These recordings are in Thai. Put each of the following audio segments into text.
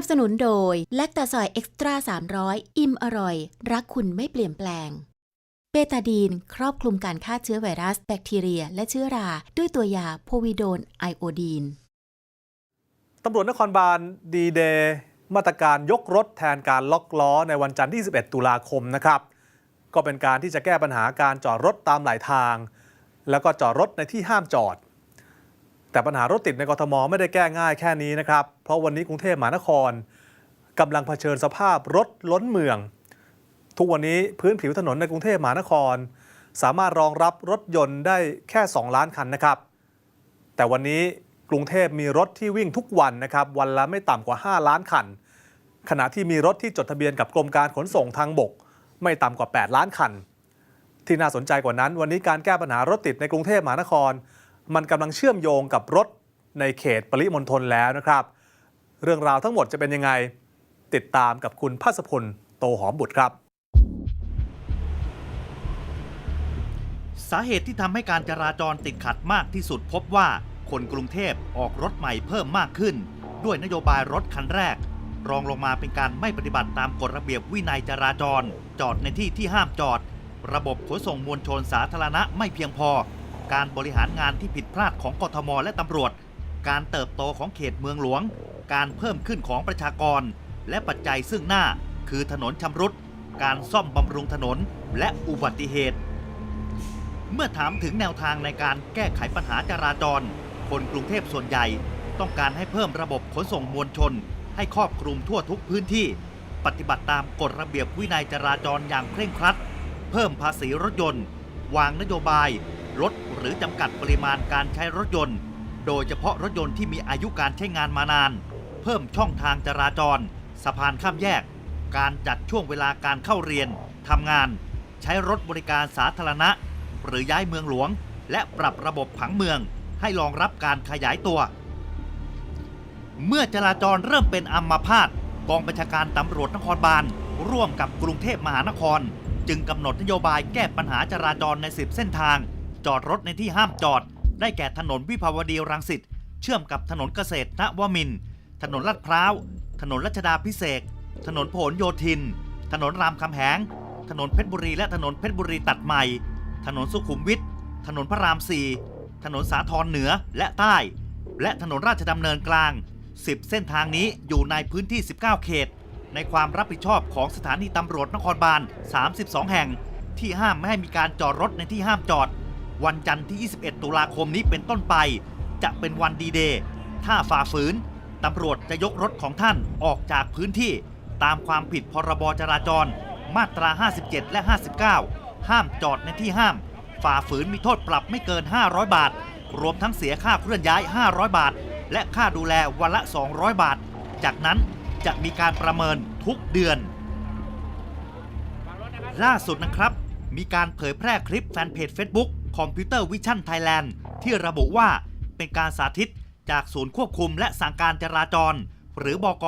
นับสนุนโดยแลคตาซอยเอ็กซ์ตร้า300 อิ่มอร่อย รักคุณไม่เปลี่ยนแปลง เบตาดีน ครอบคลุมการฆ่าเชื้อไวรัส แบคทีเรีย และเชื้อรา ด้วยตัวยาโพวิโดนไอโอดีนตำรวจนครบาลดีเดย์มาตรการยกรถแทนการล็อกล้อในวันจันทร์ที่ 11 ตุลาคมนะครับ ก็เป็นการที่จะแก้ปัญหาการจอดรถตามหลายทาง แล้วก็จอดรถในที่ห้ามจอด แต่ปัญหารถติดในกรทมไม่ได้แก้ง่ายแค่นี้นะครับ เพราะวันนี้กรุงเทพมหานครกำลังเผชิญสภาพรถล้นเมือง ทุกวันนี้พื้นผิวถนนในกรุงเทพมหานคร สามารถรองรับรถยนต์ได้แค่ 2 ล้านคันนะครับ แต่วันนี้กรุงเทพมีรถที่วิ่งทุกวันนะครับ วันละไม่ต่ำกว่า 5 ล้านคัน ขณะที่มีรถที่จดทะเบียนกับกรมการขนส่งทางบก ไม่ต่ำกว่า 8 ล้านคัน ที่น่าสนใจกว่านั้น วันนี้การแก้ปัญหารถติดในกรุงเทพมหานคร มันกำลังเชื่อมโยงกับรถในเขตปริมณฑลแล้วนะครับ เรื่องราวทั้งหมดจะเป็นยังไง ติดตามกับคุณพัสพลโตหอมบุตรครับสาเหตุที่ทำให้การจราจรติดขัดมากที่สุดพบว่าคนกรุงเทพออกรถใหม่เพิ่มมากขึ้น ด้วยนโยบายรถคันแรก รองลงมาเป็นการไม่ปฏิบัติตามกฎระเบียบวินัยจราจร จอดในที่ที่ห้ามจอด ระบบขนส่งมวลชนสาธารณะไม่เพียงพอ การบริหารงานที่ผิดพลาดของกทมและตำรวจ การเติบโตของเขตเมืองหลวง การเพิ่มขึ้นของประชากร และปัจจัยซึ่งหน้า คือถนนชำรุด การซ่อมบำรุงถนนและอุบัติเหตุ เมื่อถามถึงแนวทางในการแก้ไขปัญหาจราจร คนกรุงเทพส่วนใหญ่ ต้องการให้เพิ่มระบบขนส่งมวลชน ให้ครอบคลุมทั่วทุกพื้นที่ ปฏิบัติตามกฎระเบียบวินัยจราจรอย่างเคร่งครัด เพิ่มภาษีรถยนต์ วางนโยบาย ลดหรือจำกัดปริมาณการใช้รถยนต์ โดยเฉพาะรถยนต์ที่มีอายุการใช้งานมานาน เพิ่มช่องทางจราจร สะพานข้ามแยก การจัดช่วงเวลาการเข้าเรียนทำงาน ใช้รถบริการสาธารณะ หรือย้ายเมืองหลวง และปรับระบบผังเมือง ให้รองรับการขยายตัว เมื่อจราจรเริ่มเป็นอัมพาตกองบัญชาการตำรวจนครบาลร่วมกับกรุงเทพมหานคร จึงกำหนดนโยบายแก้ปัญหาจราจรใน 10 เส้นทาง จอดรถในที่ห้ามจอด ได้แก่ถนนวิภาวดีรังสิตเชื่อมกับถนนเกษตรนวมินทร์ถนนลาดพร้าว ถนนรัชดาพิเศษ ถนนพลโยธิน ถนนรามคำแหง ถนนเพชรบุรีและถนนเพชรบุรีตัดใหม่ ถนนสุขุมวิท ถนนพระราม4ถนนสาทรเหนือและใต้ และถนนราชดำเนินกลาง 10 เส้นทางนี้อยู่ในพื้นที่ 19 เขต ในความรับผิดชอบของสถานีตำรวจนครบาล 32 แห่ง ที่ห้ามไม่ให้มีการจอดรถในที่ห้ามจอด วันจันทร์ที่ 21 ตุลาคมนี้เป็นต้นไป จะเป็นวันดีเดย์ถ้าฝ่าฝืนตำรวจจะยกรถของท่านออกจากพื้นที่ตามความผิดพรบจราจร มาตรา 57 และ 59 ห้ามจอดในที่ห้าม ฝ่าฝืนมีโทษปรับไม่เกิน 500 บาท รวมทั้งเสียค่าเคลื่อนย้าย 500 บาท และค่าดูแลวันละ 200 บาท จากนั้นจะมีการประเมินทุกเดือน ล่าสุดนะครับ มีการเผยแพร่คลิปแฟนเพจ Facebook คอมพิวเตอร์วิชั่นไทยแลนด์ที่ระบุว่าเป็นการสาธิตจากศูนย์ควบคุมและสั่งการจราจร หรือบก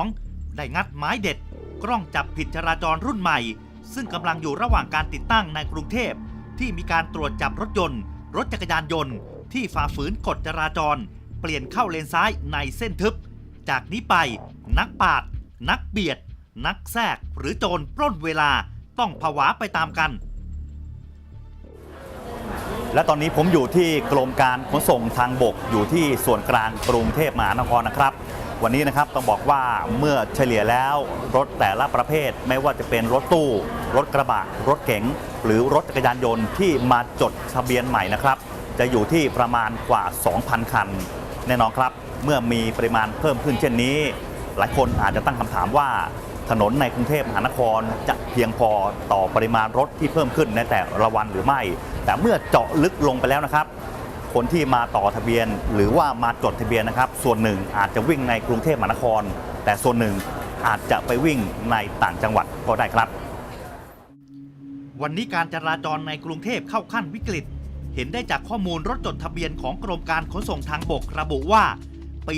02 ได้งัดไม้เด็ด กล้องจับผิดจราจรรุ่นใหม่ ซึ่งกำลังอยู่ระหว่างการติดตั้งในกรุงเทพ ที่มีการตรวจจับรถยนต์ รถจักรยานยนต์ ที่ฝ่าฝืนกฎจราจร เปลี่ยนเข้าเลนซ้ายในเส้นทึบ จากนี้ไป นักปาด นักเบียด นักแทรกหรือโจรปล้นเวลาต้องผวาไปตามกัน และตอนนี้ผมอยู่ที่กรมการขนส่งทางบกอยู่ที่ส่วนกลางกรุงเทพมหานครนะครับ วันนี้นะครับต้องบอกว่าเมื่อเฉลี่ยแล้วรถแต่ละประเภทไม่ว่าจะเป็นรถตู้ รถกระบะ รถเก๋ง หรือรถจักรยานยนต์ที่มาจดทะเบียนใหม่นะครับ จะอยู่ที่ประมาณกว่า 2,000 คัน แน่นอนครับ เมื่อมีปริมาณเพิ่มขึ้นเช่นนี้ หลายคนอาจจะตั้งคำถามว่า ถนนในกรุงเทพมหานครจะเพียงพอต่อปริมาณรถที่เพิ่มขึ้นในแต่ละวันหรือไม่ แต่เมื่อเจาะลึกลงไปแล้วนะครับ คนที่มาต่อทะเบียนหรือว่ามาจดทะเบียนนะครับ ส่วนหนึ่งอาจจะวิ่งในกรุงเทพมหานคร แต่ส่วนหนึ่งอาจจะไปวิ่งในต่างจังหวัดก็ได้ครับ วันนี้การจราจรในกรุงเทพเข้าขั้นวิกฤต เห็นได้จากข้อมูลรถจดทะเบียนของกรมการขนส่งทางบกระบุว่า ปี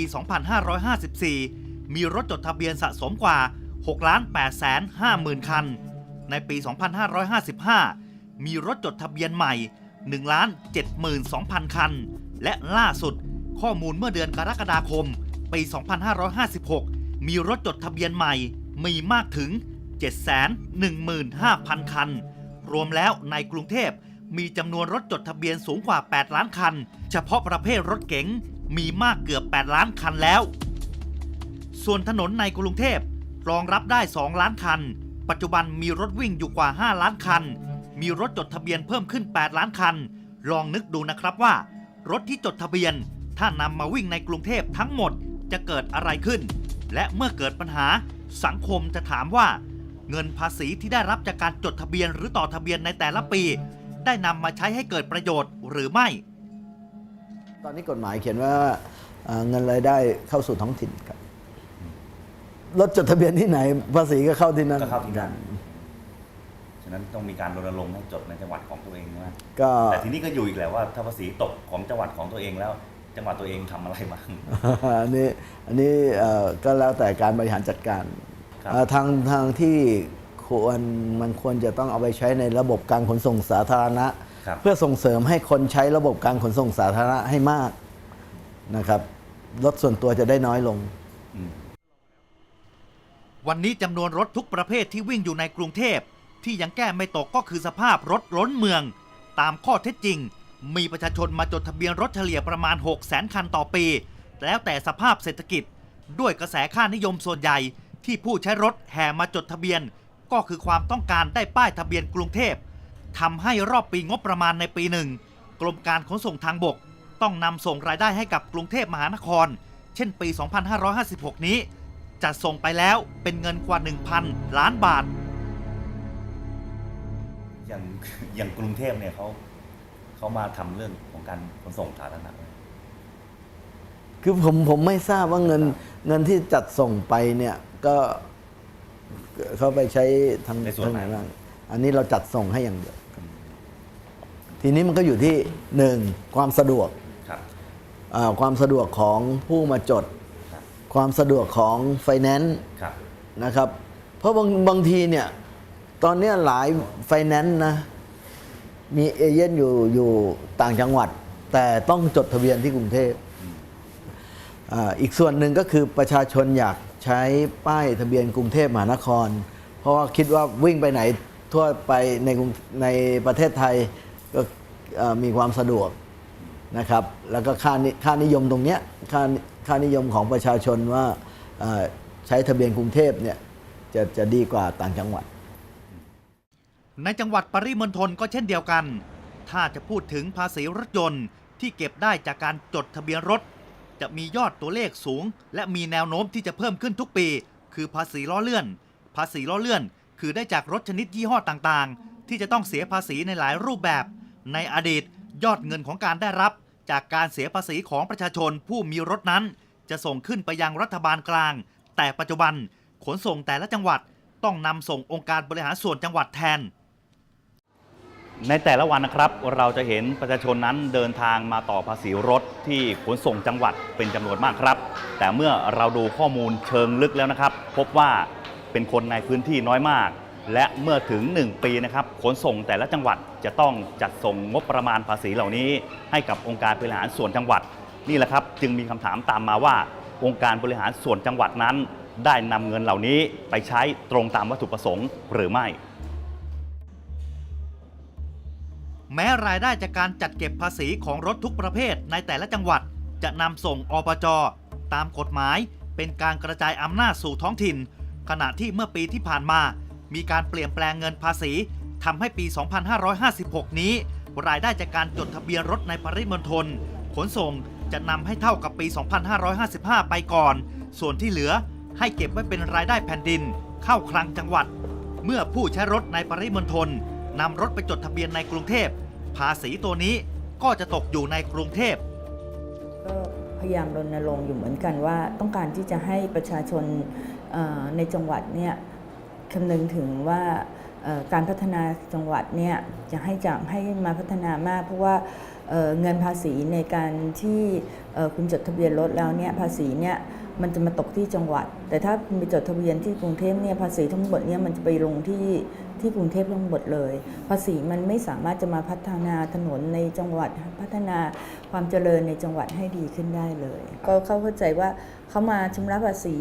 2554 มีรถจดทะเบียนสะสมกว่า 6ล้าน8แสน5หมื่นคัน ในปี 2555 มีรถจดทะเบียนใหม่1ล้าน72,000 คัน และล่าสุดข้อมูลเมื่อเดือนกรกฎาคม ปี 2556 มีรถจดทะเบียนใหม่มีมากถึง 715,000 คัน รวมแล้วในกรุงเทพมีจำนวนรถจดทะเบียนสูงกว่า 8 ล้านคัน เฉพาะประเภทรถเก๋งมีมากเกือบ 8 ล้านคันแล้ว ส่วนถนนในกรุงเทพ รองรับได้ 2 ล้านคัน ปัจจุบันมีรถวิ่งอยู่กว่า 5 ล้านคัน มีรถจดทะเบียนเพิ่มขึ้น 8 ล้านคัน ลองนึกดูนะครับว่า รถที่จดทะเบียน ถ้านำมาวิ่งในกรุงเทพทั้งหมดจะเกิดอะไรขึ้น และเมื่อเกิดปัญหาสังคมจะถามว่า เงินภาษีที่ได้รับจากการจดทะเบียนหรือต่อทะเบียนในแต่ละปี ได้นำมาใช้ให้เกิดประโยชน์หรือไม่ ตอนนี้กฎหมายเขียนว่าเอ่อเงินรายได้เข้าสู่ท้องถิ่นครับ รถจดทะเบียนที่ไหน ภาษีก็เข้าที่นั่นก็เข้าที่นั่นฉะนั้นต้องมีการรณรงค์ให้จดในจังหวัดของตัวเองนะก็แต่ทีนี้ก็อยู่อีกแหละว่าถ้าภาษีตกของจังหวัดของตัวเองแล้ว จังหวัดตัวเองทำอะไรบ้างอันนี้อันนี้เอ่อก็แล้วแต่การบริหารจัดการครับเอ่อทางทางที่ควรมันควรจะต้องเอาไปใช้ในระบบการขนส่งสาธารณะครับเพื่อส่งเสริมให้คนใช้ระบบการขนส่งสาธารณะให้มากนะครับรถส่วนตัวจะได้น้อยลงอืม วันนี้จำนวนรถทุกประเภทที่วิ่งอยู่ในกรุงเทพ ที่ยังแก้ไม่ตกก็คือสภาพรถล้นเมือง ตามข้อเท็จจริง มีประชาชนมาจดทะเบียนรถเฉลี่ยประมาณ 6 0 0 0 0คันต่อปี แล้วแต่สภาพเศรษฐกิจ ด้วยกระแสค่านิยมส่วนใหญ่ ที่ผู้ใช้รถแห่มาจดทะเบียน ก็คือความต้องการได้ป้ายทะเบียนกรุงเทพทำให้รอบปีงบประมาณในปีหนึ่งกรมการขนส่งทางบก ต้องนำส่งรายได้ให้กับกรุงเทพมหานคร เช่นปี 2556 นี้ จัดส่งไปแล้วเป็นเงินกว่า 1,000 ล้านบาท อย่างอย่างกรุงเทพเนี่ยเขาเขามาทำเรื่องของการขนส่งสาธารณะไหมคือผมผมไม่ทราบว่าเงินเงินที่จัดส่งไปเนี่ยก็เขาไปใช้ทางในส่วนทางไหไหนนบ้างอันนี้เราจัดส่งให้อย่างเดียวทีนี้มันก็อยู่ที่หนึ่งความสะดวก ครับอ่าความสะดวกของผู้มาจด ครับความสะดวกของไฟแนนซ์ครับ นะครับ เพราะบางบางทีเนี่ย ตอนเนี้ยหลายไฟแนนซ์นะ มีเอเย่นอยู่อยู่ต่างจังหวัด แต่ต้องจดทะเบียนที่กรุงเทพอ่าอีกส่วนหนึ่งก็คือประชาชนอยากใช้ป้ายทะเบียนกรุงเทพมหานคร เพราะว่าคิดว่าวิ่งไปไหนทั่วไปในกรุงในประเทศไทยก็เอ่อมีความสะดวก นะครับแล้วก็ค่านิค่านิยมตรงเนี้ยค่าค่านิยมของประชาชนว่าเอ่อใช้ทะเบียนกรุงเทพเนี่ยจะจะดีกว่าต่างจังหวัด ในจังหวัดปริมณฑลก็เช่นเดียวกัน ถ้าจะพูดถึงภาษีรถยนต์ที่เก็บได้จากการจดทะเบียนรถ จะมียอดตัวเลขสูง และมีแนวโน้มที่จะเพิ่มขึ้นทุกปี คือภาษีล้อเลื่อน ภาษีล้อเลื่อน คือได้จากรถชนิดยี่ห้อต่างๆ ที่จะต้องเสียภาษีในหลายรูปแบบ ในอดีตยอดเงินของการได้รับ จากการเสียภาษีของประชาชนผู้มีรถนั้น จะส่งขึ้นไปยังรัฐบาลกลาง แต่ปัจจุบันขนส่งแต่ละจังหวัดต้องนำส่งองค์การบริหารส่วนจังหวัดแทน ในแต่ละวันนะครับเราจะเห็นประชาชนนั้นเดินทางมาต่อภาษีรถที่ขนส่งจังหวัดเป็นจำนวนมากครับ แต่เมื่อเราดูข้อมูลเชิงลึกแล้วนะครับ พบว่าเป็นคนในพื้นที่น้อยมาก และเมื่อถึง 1 ปีนะครับขนส่งแต่ละจังหวัดจะต้องจัดส่งงบประมาณภาษีเหล่านี้ ให้กับองค์การบริหารส่วนจังหวัด นี่แหละครับจึงมีคำถามตามมาว่า องค์การบริหารส่วนจังหวัดนั้น ได้นำเงินเหล่านี้ไปใช้ตรงตามวัตถุประสงค์หรือไม่ แม้รายได้จากการจัดเก็บภาษีของรถทุกประเภทในแต่ละจังหวัด จะนำส่งอปจตามกฎหมาย เป็นการกระจายอำนาจสู่ท้องถิ่น ขณะที่เมื่อปีที่ผ่านมา มีการเปลี่ยนแปลงเงินภาษีทำให้ปี 2556 นี้ รายได้จากการจดทะเบียนรถในปริมณฑลขนส่งจะนำให้เท่ากับปี 2555 ไปก่อน ส่วนที่เหลือให้เก็บไว้เป็นรายได้แผ่นดิน เข้าคลังจังหวัด เมื่อผู้ใช้รถในปริมณฑลนำรถไปจดทะเบียนในกรุงเทพ ภาษีตัวนี้ก็จะตกอยู่ในกรุงเทพก็พยายามรณรงค์อยู่เหมือนกันว่า ต้องการที่จะให้ประชาชนในจังหวัดเนี่ย คำนึงถึงว่าการพัฒนาจังหวัดเนี่ยจะให้จะให้มาพัฒนามาก เพราะว่าเเงินภาษีในการที่คุณจดทะเบียนรถแล้วเนี่ยภาษีเนี่ยมันจะมาตกที่จังหวัด แต่ถ้าคุณไปจดทะเบียนที่กรุงเทพเนี่ยภาษีทั้งหมดเนี่ยมันจะไปลงที่ ที่กรุงเทพลงหมดเลย ภาษีมันไม่สามารถจะมาพัฒนาถนนในจังหวัดพัฒนาความเจริญในจังหวัดให้ดีขึ้นได้เลย ก็เข้าใจว่าเขามาชำระภาษี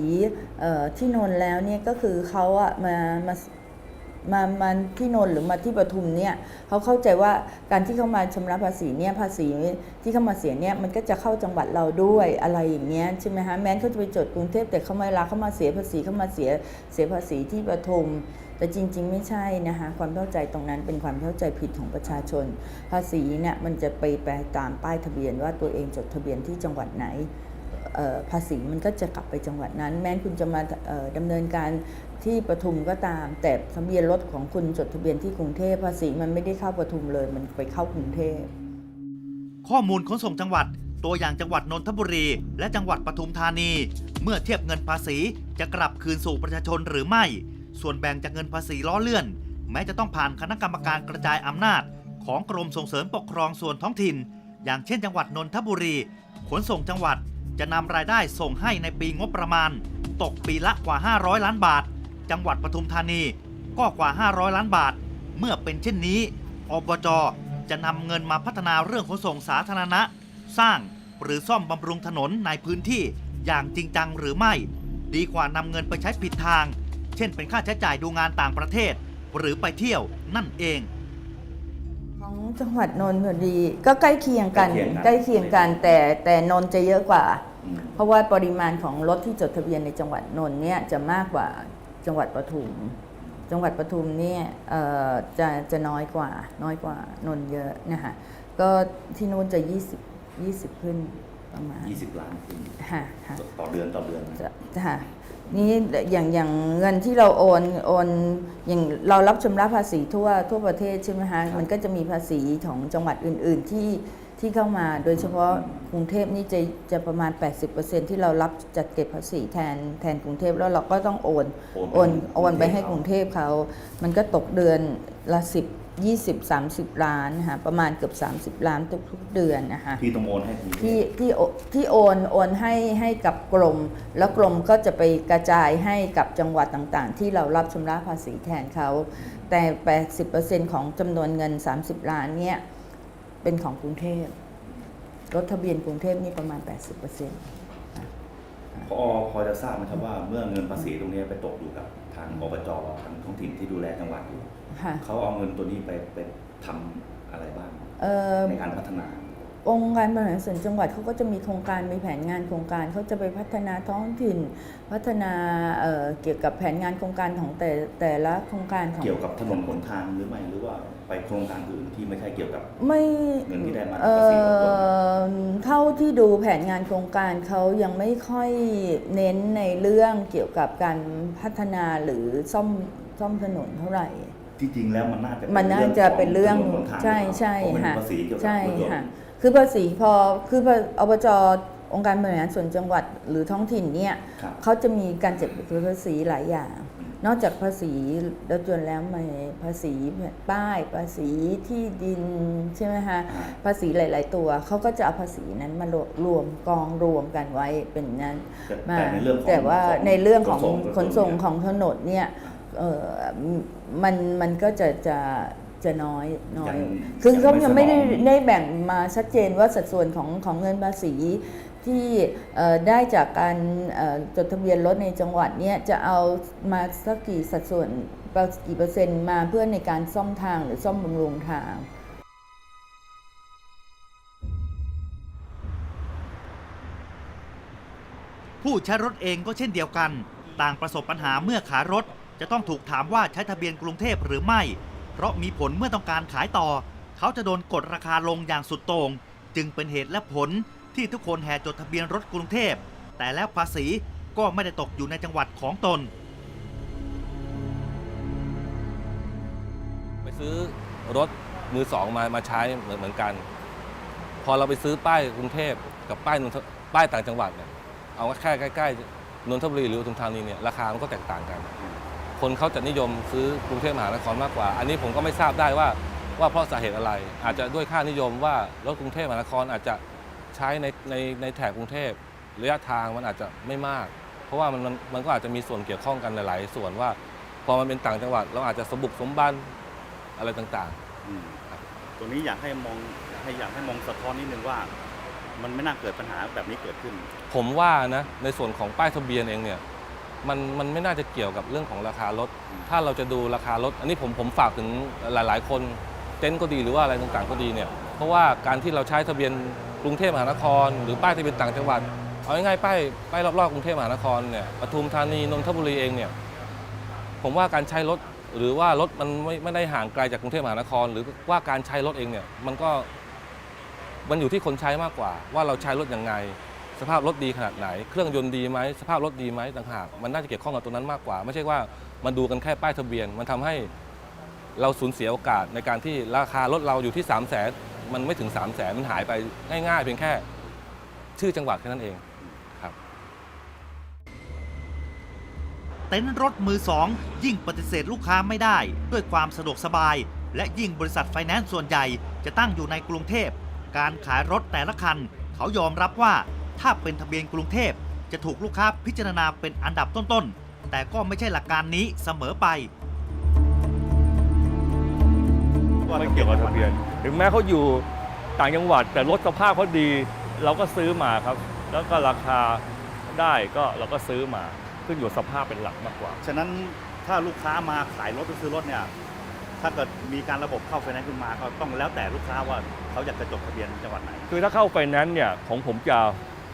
ที่นนแล้วเนี่ยก็คือเขาอะมามา มามาที่นนท์หรือมาที่ปทุมเนี่ยเขาเข้าใจว่าการที่เขามาชำระภาษีเนี่ยภาษีที่เขามาเสียเนี่ยมันก็จะเข้าจังหวัดเราด้วยอะไรอย่างเงี้ยใช่ไหมฮะแม้เขาจะไปจดกรุงเทพแต่เขาไม่ลาเขามาเสียภาษีเขามาเสียเสียภาษีที่ปทุม แต่จริง ๆ ไม่ใช่นะคะความเข้าใจตรงนั้นเป็นความเข้าใจผิดของประชาชน ภาษีเนี่ยมันจะไปแปลตามป้ายทะเบียนว่าตัวเองจดทะเบียนที่จังหวัดไหนภาษีมันก็จะกลับไปจังหวัดนั้น แม้คุณจะมาเอ่อดำเนินการ ที่ปทุมก็ตาม แต่ทะเบียนรถของคุณจดทะเบียนที่กรุงเทพภาษีมันไม่ได้เข้าปทุมเลย มันไปเข้ากรุงเทพข้อมูลขนส่งจังหวัด ตัวอย่างจังหวัดนนทบุรี และจังหวัดปทุมธานี เมื่อเทียบเงินภาษีจะกลับคืนสู่ประชาชนหรือไม่ ส่วนแบ่งจากเงินภาษีล้อเลื่อน แม้จะต้องผ่านคณะกรรมการกระจายอำนาจ ของกรมส่งเสริมปกครองส่วนท้องถิ่น อย่างเช่น จังหวัดนนทบุรี ขนส่งจังหวัดจะนำรายได้ส่งให้ในปีงบประมาณ ตกปีละกว่า 500 ล้านบาท จังหวัดปทุมธานี ก็กว่า 500 ล้านบาท เมื่อเป็นเช่นนี้ อบจ จะนำเงินมาพัฒนาเรื่องขนส่งสาธารณะ สร้างหรือซ่อมบำรุงถนนในพื้นที่อย่างจริงจังหรือไม่ ดีกว่านำเงินไปใช้ผิดทาง เช่นเป็นค่าใช้จ่ายดูงานต่างประเทศ หรือไปเที่ยวนั่นเองของจังหวัดนนทบุรีก็ใกล้เคียงกันใกล้เคียงกันใกล้เคียงกันแต่แต่นนท์จะเยอะกว่าอืมเพราะว่าปริมาณของรถที่จดทะเบียนในจังหวัดนนท์เนี่ยจะมากกว่า จังหวัดปทุม จังหวัดปทุมเนี่ยเอ่อจะจะน้อยกว่าน้อยกว่านนท์เยอะนะคะก็ที่นู้นจะ 20 20 ขึ้นประมาณ 20 ล้านขึ้นค่ะค่ะต่อเดือนต่อเดือนจะค่ะนี่อย่างอย่างเงินที่เราโอนโอนอย่างเรารับชำระภาษีทั่วทั่วประเทศใช่ไหมคะมันก็จะมีภาษีของจังหวัดอื่น ๆที่ ที่เข้ามาโดยเฉพาะกรุงเทพนี่จะจะประมาณ 80%ที่เรารับจัดเก็บภาษีแทนแทนกรุงเทพแล้วเราก็ต้องโอนโอนไปโอนโอนไปให้กกรุรุงงเทเทพพเขา มันก็ตกเดือนละ 10 20 30 ล้านนะคะประมาณเกือบ 30 ล้านทุกๆเดือนนะคะที่ต้องโอนให้กรุงเทที่พที่โอที่โอนโอนให้ให้กับกรม แล้วกรมก็จะไปกระจายให้กับจังหวัดต่างๆ ที่เรารับชำระภาษีแทนเขา แต่ 80%ของจำนวนเงิน 30 ล้านเนี่ย เป็นของกรุงเทพรถทะเบียนกรุงเทพนี่ประมาณ 80%พอพอจะทราบไหมครับว่าเมื่อเงินภาษีตรงนี้ไปตกอยู่กับทางอบจทางท้องถิ่นที่ดูแลจังหวัดอยู่ค่ะเขาเอาเงินตัวนี้ไปไปทำอะไรบ้างเอ่อในการพัฒนา องค์การบริหารส่วนจังหวัดเขาก็จะมีโครงการมีแผนงานโครงการเขาจะไปพัฒนาท้องถิ่น พัฒนาเอ่อเกี่ยวกับแผนงานโครงการของแต่แต่ละโครงการของเกี่ยวกับถนนหนทางหรือไม่หรือว่าไปโครงการอื่นที่ไม่ใช่เกี่ยวกับไม่เงินที่ได้มาจากเอ่ภาษีของตนอเท่าที่ดูแผนงานโครงการเขายังไม่ค่อยเน้นในเรื่องเกี่ยวกับการพัฒนาหรือซ่อมซ่อมถนนเท่าไหร่ที่จริงแล้วมันน่าจะมันน่าจะเป็นเรื่องถนนหนทางใช่ใช่เพราะมันค่ะเป็นภาษีเกี่ยวกับใช่รถยนค่ะต์ คือภาษีพอคืออบจองค์การบริหารส่วนจังหวัดหรือท้องถิ่นเนี่ยครับเขาจะมีการจัดภาษีหลายอย่างอืมนอกจากภาษีรถยนต์แล้วมีภาษีป้ายภาษีที่ดินใช่ไหมคะอ่าภาษีหลาย ๆ ตัวเขาก็จะเอาภาษีนั้นมารวมรวมกองรวมกันไว้เป็นนั้นแต่มาแต่ในเรื่องของแต่ว่าของในเรื่องของขขนนส่ส่งงเนี่ยของถนนเนี่ยเออมันมันก็จะจะ จะน้อยน้อยยังคือยังเขาไม่ยังไม่ได้สนองได้แบ่งมาชัดเจนว่าสัดส่วนของของเงินภาษีที่เอ่อได้จากการเอ่อจดทะเบียนรถในจังหวัดเนี่ยจะเอามาสักกี่สัดส่วนกี่เปอร์เซ็นต์มาเพื่อในการซ่อมทางหรือซ่อมบำรุงทางผู้ใช้รถเองก็เช่นเดียวกัน ต่างประสบปัญหาเมื่อขายรถ จะต้องถูกถามว่าใช้ทะเบียนกรุงเทพหรือไม่ เพราะมีผลเมื่อต้องการขายต่อ เขาจะโดนกดราคาลงอย่างสุดโต่งจึงเป็นเหตุและผลที่ทุกคนแห่จดทะเบียนรถกรุงเทพ แต่แล้วภาษีก็ไม่ได้ตกอยู่ในจังหวัดของตน ไปซื้อรถมือสองมามาใช้เหมือนเหมือนกัน พอเราไปซื้อป้ายกรุงเทพกับป้ายนนทป้ายต่างจังหวัดเนี่ยเอาแค่ใกล้ๆนนทบุรีหรือปทุมธานีเนี่ยราคามันก็แตกต่างกัน คนเขาจะนิยมซื้อกรุงเทพมหานครมากกว่า อันนี้ผมก็ไม่ทราบได้ว่าว่าเพราะสาเหตุอะไร อาจจะด้วยค่านิยมว่ารถกรุงเทพมหานครอาจจะใช้ในในในแถบกรุงเทพระยะทางมันอาจจะไม่มาก เพราะว่ามันมันมันก็อาจจะมีส่วนเกี่ยวข้องกันหลาย ๆ ส่วนว่า พอมันเป็นต่างจังหวัด เราอาจจะสมบุกสมบันอะไรต่างอืมครับตรงนี้อยากให้มองให้อยากให้มองสะท้อนนิดนึงว่า มันไม่น่าเกิดปัญหาแบบนี้เกิดขึ้น ๆ ผมว่านะในส่วนของป้ายทะเบียนเองเนี่ย มันมันไม่น่าจะเกี่ยวกับเรื่องของราคารถ ถ้าเราจะดูราคารถ อันนี้ผมผมฝากถึงหลาย ๆ คนเต็นท์ก็ดีหรือว่าอะไรต่างๆก็ดีเนี่ยเพราะว่าการที่เราใช้ทะเบียนกรุงเทพมหานคร หรือป้ายทะเบียนต่างจังหวัดเอาง่ายๆป้ายป้ายรอบๆกรุงเทพมหานครเนี่ยปทุมธานีนนทบุรีเองเนี่ยผมว่าการใช้รถหรือว่ารถมันไม่ไม่ได้ห่างไกลจากกรุงเทพมหานคร หรือว่าการใช้รถเองเนี่ยมันก็มันอยู่ที่คนใช้มากกว่า ว่าเราใช้รถยังไง สภาพรถดีขนาดไหน เครื่องยนต์ดีไหมสภาพรถดีไหมต่างหากมันน่าจะเกี่ยวข้องกับตัวนั้นมากกว่า ไม่ใช่ว่ามันดูกันแค่ป้ายทะเบียน มันทำให้เราสูญเสียโอกาสในการที่ราคารถเราอยู่ที่ 3 0 0แสนมันไม่ถึง 3 0 0แสนมันหายไปง่ายๆ เพียงแค่ชื่อจังหวัดแค่นั้นเองครับเต็นท์รถมือสองยิ่งปฏิเสธลูกค้าไม่ได้ ด้วยความสะดวกสบาย และยิ่งบริษัทไฟแนนซ์ส่วนใหญ่ จะตั้งอยู่ในกรุงเทพ การขายรถแต่ละคัน เขายอมรับว่า ถ้าเป็นทะเบียนกรุงเทพ จะถูกลูกค้าพิจารณาเป็นอันดับต้นๆ แต่ก็ไม่ใช่หลักการนี้เสมอไป ไม่เกี่ยวกับทะเบียน ถึงแม้เขาอยู่ต่างจังหวัด แต่รถสภาพเขาดี เราก็ซื้อมาครับ แล้วก็ราคาได้ก็เราก็ซื้อมา ขึ้นอยู่สภาพเป็นหลักมากกว่า ฉะนั้นถ้าลูกค้ามาขายรถหรือซื้อรถเนี่ย ถ้าเกิดมีการระบบเข้าไฟแนนซ์ขึ้นมาก็ต้องแล้วแต่ลูกค้าว่าเขาอยากจะจดทะเบียนจังหวัดไหน คือถ้าเข้าไฟแนนซ์เนี่ยของผมจะ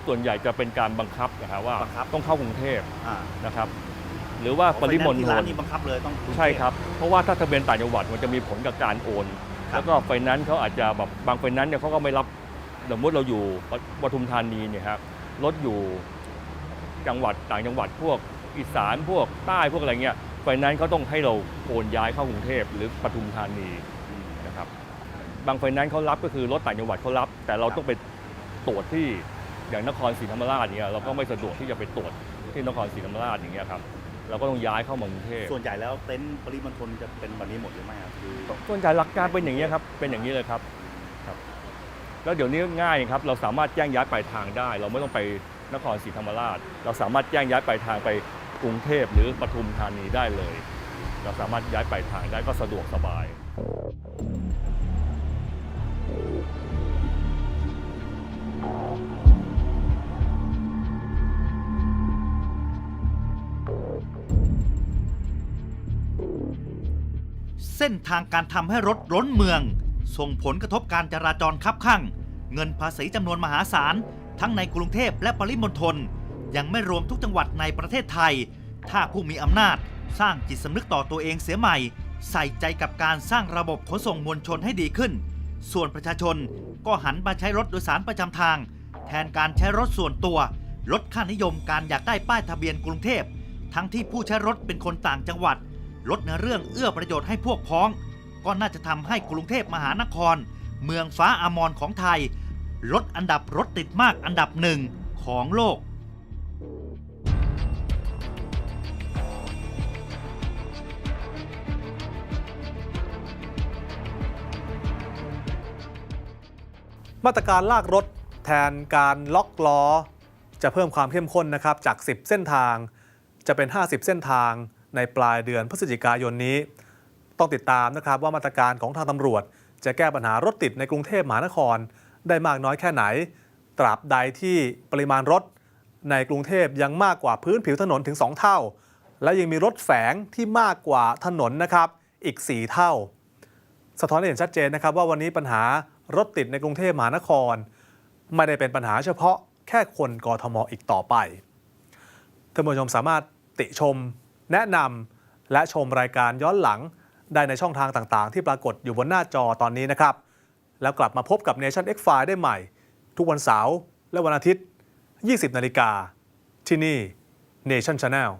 ส่วนใหญ่จะเป็นการบังคับนะฮะว่าบังคับ ต้องเข้ากรุงเทพอ่านะครับ หรือว่าปริมณไฟแนนซ์ที่ฑร้านลนี้บังคับเลยต้องกงเทพ ใช่ครับ เพราะว่าถ้าทะเบียนต่างจังหวัดมันจะมีผลกับการโอน ครับ แล้วก็ไฟแนนซ์เขาอาจจะแบบบางไฟแนนซ์เนี่ยเขาก็ไม่รับสมมติเราอยู่ปปทุมธานีเนี่ยครับรถอยู่จังหวัดต่างจังหวัดพวกอีสานพวกใต้พวกอะไรเงี้ยไฟแนนซ์เขาต้องให้เราโอนย้ายเข้ากรุงเทพหรือปทุมธานีนะครับ บางไฟแนนซ์เขารับก็คือรถต่างจังหวัดเขารับ แต่เราต้องไปตรวจที่ อย่างนครศรีธรรมราชเนี่ยเราก็ไม่สะดวกที่จะไปตรวจที่นครศรีธรรมราชอย่างเงี้ยครับเราก็ต้องย้ายเข้ามากรุงเทพส่วนใหญ่แล้วเต็นท์ปริมณฑลจะเป็นแบบนี้หมดหรือไม่ครับคือส่วนใหญ่หลักการเป็นอย่างนี้ยครับเป็นอย่างนี้เลยครับครับ แล้วเดี๋ยวนี้ง่ายครับ เราสามารถแจ้งย้ายปลายทางได้ เราไม่ต้องไปนครศรีธรรมราช เราสามารถแจ้งย้ายปลายทางไปกรุงเทพหรือปทุมธานีได้เลย เราสามารถย้ายปลายทางได้ก็สะดวกสบาย เส้นทางการทำให้รถล้นเมือง ส่งผลกระทบการจราจรคับข้าง เงินภาษีจำนวนมหาศาล ทั้งในกรุงเทพและปริมณฑลยังไม่รวมทุกจังหวัดในประเทศไทย ถ้าผู้มีอำนาจสร้างจิตสำนึกต่อตัวเองเสียใหม่ ใส่ใจกับการสร้างระบบขนส่งมวลชนให้ดีขึ้น ส่วนประชาชนก็หันมาใช้รถโดยสารประจำทาง แทนการใช้รถส่วนตัว ลดค่านิยมการอยากได้ป้ายทะเบียนกรุงเทพ ทั้งที่ผู้ใช้รถเป็นคนต่างจังหวัด ลดในเรื่องเอื้อประโยชน์ให้พวกพ้อง ก็น่าจะทำให้กรุงเทพมหานคร เมืองฟ้าอมรของไทย ลดอันดับรถติดมากอันดับหนึ่งของโลก มาตรการลากรถแทนการล็อกล้อ จะเพิ่มความเข้มข้นนะครับจาก 10 เส้นทาง จะเป็น 50 เส้นทาง ในปลายเดือนพฤศจิกายนนี้ ต้องติดตามนะครับว่ามาตรการของทางตำรวจ จะแก้ปัญหารถติดในกรุงเทพมหานคร ได้มากน้อยแค่ไหน ตราบใดที่ปริมาณรถในกรุงเทพยังมากกว่าพื้นผิวถนนถึง 2 เท่า และยังมีรถแฝงที่มากกว่าถนนนะครับอีก 4 เท่า สะท้อนให้เห็นชัดเจนนะครับว่าวันนี้ปัญหารถติดในกรุงเทพมหานคร ไม่ได้เป็นปัญหาเฉพาะแค่คนกทมอีกต่อไปท่านผู้ชมสามารถติชม แนะนำและชมรายการย้อนหลังได้ในช่องทางต่างๆ ที่ปรากฏอยู่บนหน้าจอตอนนี้นะครับ แล้วกลับมาพบกับ Nation X File ได้ใหม่ ทุกวันเสาร์และวันอาทิตย์ 20 นาฬิกาที่นี่ Nation Channel